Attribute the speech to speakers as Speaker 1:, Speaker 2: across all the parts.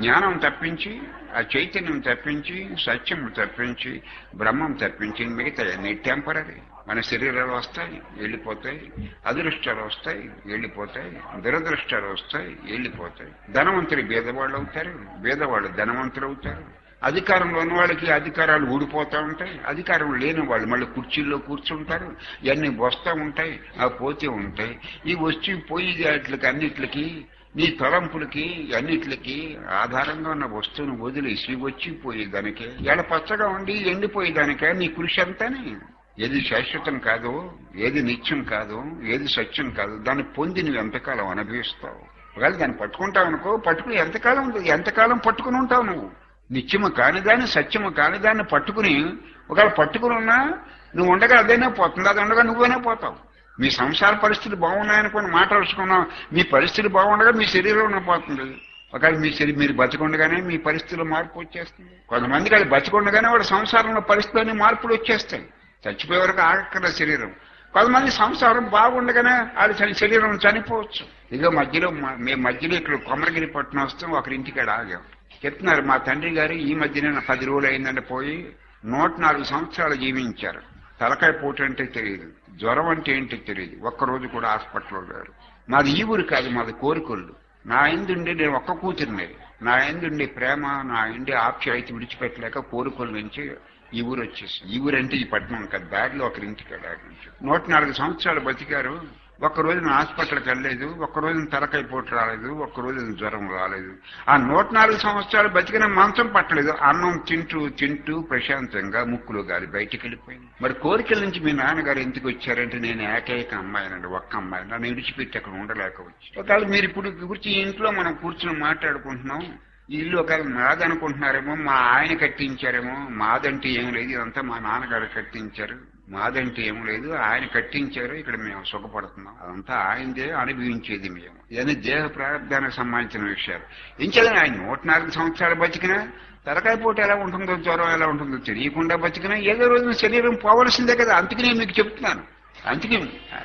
Speaker 1: జ్ఞానం తప్పించి ఆ చైతన్యం తప్పించి సత్యం తప్పించి బ్రహ్మం తప్పించి మిగతా అన్ని టెంపరీ మన శరీరాలు వస్తాయి వెళ్ళిపోతాయి అదృష్టాలు వస్తాయి వెళ్ళిపోతాయి దురదృష్టాలు వస్తాయి వెళ్ళిపోతాయి. ధనవంతులు బీదవాళ్ళు అవుతారు బీదవాళ్ళు ధనవంతులు అవుతారు. అధికారంలో ఉన్న వాళ్ళకి అధికారాలు ఊడిపోతూ ఉంటాయి. అధికారం లేని వాళ్ళు మళ్ళీ కుర్చీల్లో కూర్చుంటారు. ఇవన్నీ వస్తూ ఉంటాయి ఆ పోతే ఉంటాయి. ఈ వచ్చి పోయి వాటికి అన్నిటికి నీ తలంపులకి అన్నిటికి ఆధారంగా ఉన్న వస్తువును వదిలేసి వచ్చి పోయేదానికే ఎడ పచ్చగా ఉండి ఎండిపోయి దానికే నీ కృషి అంతానే. ఏది శాశ్వతం కాదు ఏది నిత్యం కాదు ఏది సత్యం కాదు దాన్ని పొంది నువ్వు ఎంతకాలం అనుభవిస్తావు? ఒకవేళ దాన్ని పట్టుకుంటావు అనుకో పట్టుకుని ఎంతకాలం ఎంతకాలం పట్టుకుని ఉంటావు నువ్వు? నిత్యము కాని దాన్ని సత్యము కాని దాన్ని పట్టుకుని ఒకవేళ పట్టుకుని ఉన్నా నువ్వు ఉండగా అదైనా పోతుంది అది ఉండగా నువ్వైనా పోతావు. మీ సంసార పరిస్థితి బాగున్నాయనుకోని మాట్లాడుచుకున్నావు మీ పరిస్థితి బాగుండగా మీ శరీరంలో పోతుంది. ఒకవేళ మీ శరీరం మీరు బతకుండగానే మీ పరిస్థితిలో మార్పు వచ్చేస్తుంది. కొంతమందికి అది బతకుండగానే వాడు సంసారంలో పరిస్థితుల్లోని మార్పులు వచ్చేస్తాయి. చచ్చిపోయే వరకు ఆగక్కల శరీరం. కొంతమంది సంసారం బాగుండగానే వాళ్ళ చని- శరీరం చనిపోవచ్చు. ఇదిగో మధ్యలో మేము మధ్యలో ఇక్కడ కొమరగిరి పట్టణం వస్తాం ఒకరింటికి ఆడ ఆగాం. చెప్తున్నారు మా తండ్రి గారు ఈ మధ్యన పది రోజులు అయిందంటే పోయి నూట నాలుగు సంవత్సరాలు జీవించారు. తలకాయ పోటు అంటే తెలియదు జ్వరం అంటే ఏంటో తెలియదు. ఒక్కరోజు కూడా హాస్పిటల్లో లేరు. మాది ఈ ఊరు కాదు మాది కోరికొల్లు. నా ఎందుండి నేను ఒక్క కూతురిని. నా ఎందుండి ప్రేమ నా ఎండి ఆప్యాయత విడిచిపెట్టలేక కోరికొల్లు నుంచి ఈ ఊరు వచ్చేసి ఈ ఊరు అంటే ఈ పట్టణం కాదు బ్యాగ్లో ఒకరింటికి వెళ్ళాలి నూట నాలుగు సంవత్సరాలు బతికారు. ఒక్క రోజున హాస్పిటల్కి వెళ్ళలేదు ఒక్క రోజున తలకాయ రాలేదు ఒక్క రోజున జ్వరం రాలేదు. ఆ నూట నాలుగు సంవత్సరాలు బతికిన మంచం పట్టలేదు. అన్నం తింటూ తింటూ ప్రశాంతంగా ముక్కులు గాలి బయటికి వెళ్ళిపోయింది. మరి కోరికల నుంచి మీ నాన్నగారు ఎందుకు వచ్చారంటే నేను ఏకైక అమ్మాయినండి ఒక్క అమ్మాయి నన్ను విడిచిపెట్టి అక్కడ ఉండలేక వచ్చి ఒకవేళ మీరు ఇప్పుడు గురించి ఇంట్లో మనం కూర్చుని మాట్లాడుకుంటున్నాం ఇల్లు ఒకవేళ మాదనుకుంటున్నారేమో మా ఆయన కట్టించారేమో మాదంటే ఏం లేదు ఇదంతా మా నాన్నగారు కట్టించారు. మాదంటే ఏం లేదు. ఆయన కట్టించారు. ఇక్కడ మేము సుఖపడుతున్నాం. అదంతా ఆయనదే అనుభవించేది మేము. ఇవన్నీ దేహ ప్రారంభానికి సంబంధించిన విషయాలు. ఇంకేదని ఆయన నూట నాలుగు సంవత్సరాలు బతికినా తలకాయ పూట ఎలా ఉంటుందో జ్వరం ఎలా ఉంటుందో తెలియకుండా బతికినా ఏదో రోజున శరీరం పోవలసిందే కదా. అందుకనే నేను మీకు చెప్తున్నాను. అందుకే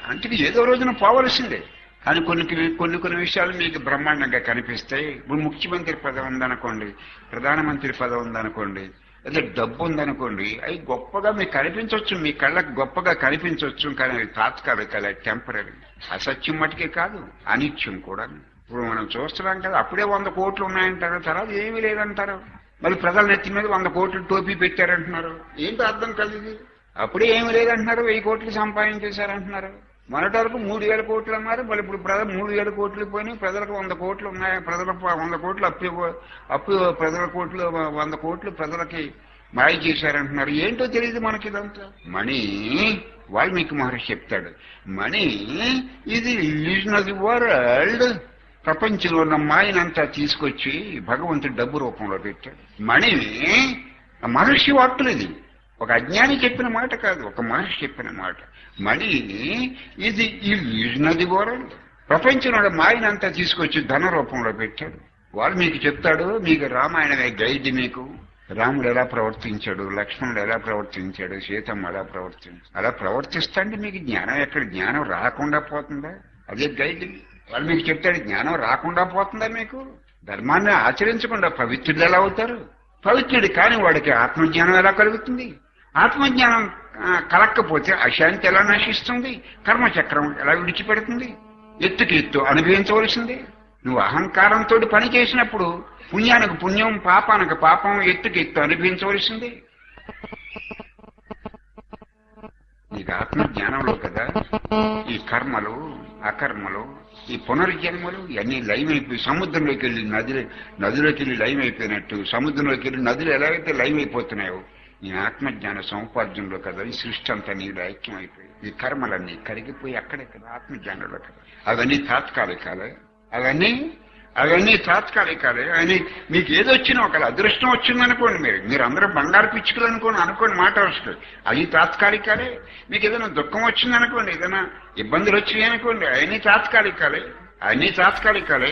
Speaker 1: అందుకే ఏదో రోజున పోవలసిందే. కానీ కొన్ని కొన్ని కొన్ని విషయాలు మీకు బ్రహ్మాండంగా కనిపిస్తాయి. ఇప్పుడు ముఖ్యమంత్రి పదవి ఉందనుకోండి ప్రధానమంత్రి పదవి ఉందనుకోండి అదే డబ్బు ఉందనుకోండి అవి గొప్పగా మీకు కనిపించవచ్చు మీ కళ్ళకు గొప్పగా కనిపించవచ్చు కానీ అది తాత్కాలిక టెంపరీ అసత్యం మటుకే కాదు అనిత్యం కూడా. ఇప్పుడు మనం చూస్తున్నాం కదా అప్పుడే వంద కోట్లు ఉన్నాయంటారు తర్వాత ఏమీ లేదంటారు. మళ్ళీ ప్రజల నెత్తి మీద వంద కోట్లు టోపీ పెట్టారంటున్నారు. ఏంటో అర్థం కలిగి అప్పుడే ఏమి లేదంటున్నారు వెయ్యి కోట్లు సంపాదించేశారంటున్నారు. మొన్నటి వరకు మూడు వేల కోట్లు అన్నారు. మళ్ళీ ఇప్పుడు ప్రజలు మూడు వేల కోట్లు పోయినాయి. ప్రజలకు వంద కోట్లు ఉన్నాయి. ప్రజలకు వంద కోట్లు అప్పు అప్పు ప్రజల కోట్లు వంద కోట్లు ప్రజలకి మాయ చేశారంటున్నారు. ఏంటో తెలియదు మనకి ఇదంతా మణి వాల్మీకి మహర్షి చెప్తాడు. మణి ఇది ఇల్యూజన్ ఆఫ్ ది వరల్డ్. ప్రపంచంలో ఉన్న మాయనంతా తీసుకొచ్చి భగవంతుడు డబ్బు రూపంలో పెట్టాడు. మణి మహర్షి వాక్కులు ఇది. ఒక అజ్ఞాని చెప్పిన మాట కాదు ఒక మహర్షి చెప్పిన మాట. మణి ఇది ఇల్యూషన్ ఆఫ్ ప్రపంచంలో మాయనంతా తీసుకొచ్చి ధన రూపంలో పెట్టాడు. వాళ్ళు మీకు చెప్తాడు మీకు రామాయణమే గైడ్ మీకు. రాముడు ఎలా ప్రవర్తించాడు లక్ష్మణుడు ఎలా ప్రవర్తించాడు సీతమ్మ ఎలా ప్రవర్తించాడు అలా ప్రవర్తిస్తాండి మీకు జ్ఞానం ఎక్కడ? జ్ఞానం రాకుండా పోతుందా? అదే గైడ్. వాళ్ళు మీకు చెప్తాడు జ్ఞానం రాకుండా పోతుందా మీకు? ధర్మాన్ని ఆచరించకుండా పవిత్రుడు ఎలా అవుతారు? పవిత్రుడు కాని వాడికి ఆత్మజ్ఞానం ఎలా కలుగుతుంది? ఆత్మజ్ఞానం కలక్కపోతే అశాంతి ఎలా నశిస్తుంది? కర్మచక్రం ఎలా విడిచిపెడుతుంది? ఎత్తుకి ఎత్తు అనుభవించవలసిందే. నువ్వు అహంకారంతో పని చేసినప్పుడు పుణ్యానికి పుణ్యం పాపానికి పాపం ఎత్తుకి ఎత్తు అనుభవించవలసిందే. నీకు ఆత్మజ్ఞానంలో కదా ఈ కర్మలు అకర్మలు ఈ పునర్జన్మలు ఇవన్నీ లైవ్ అయిపోయి సముద్రంలోకి వెళ్ళి నది నదిలోకి వెళ్ళి లైవ్ అయిపోయినట్టు సముద్రంలోకి వెళ్ళి నదులు ఎలాగైతే లైవ్ అయిపోతున్నాయో నీ ఆత్మజ్ఞాన సముపార్జనలో కదా ఈ సృష్టి అంతా నీళ్ళు ఐక్యం అయిపోయి ఈ కర్మలన్నీ కరిగిపోయి అక్కడే కదా ఆత్మజ్ఞానంలో కదా. అవన్నీ తాత్కాలికాలే అవన్నీ అవన్నీ తాత్కాలికాలే అని మీకు ఏదొచ్చినా ఒక అదృష్టం వచ్చిందనుకోండి మీరు. మీరు అందరూ బంగారు పిచ్చుకలు అనుకోండి అనుకోని మాట వస్తుంది. అవి తాత్కాలికాలే మీకు ఏదైనా దుఃఖం వచ్చిందనుకోండి ఏదైనా ఇబ్బందులు వచ్చినాయి అనుకోండి అవన్నీ తాత్కాలికాలే అవన్నీ తాత్కాలికాలే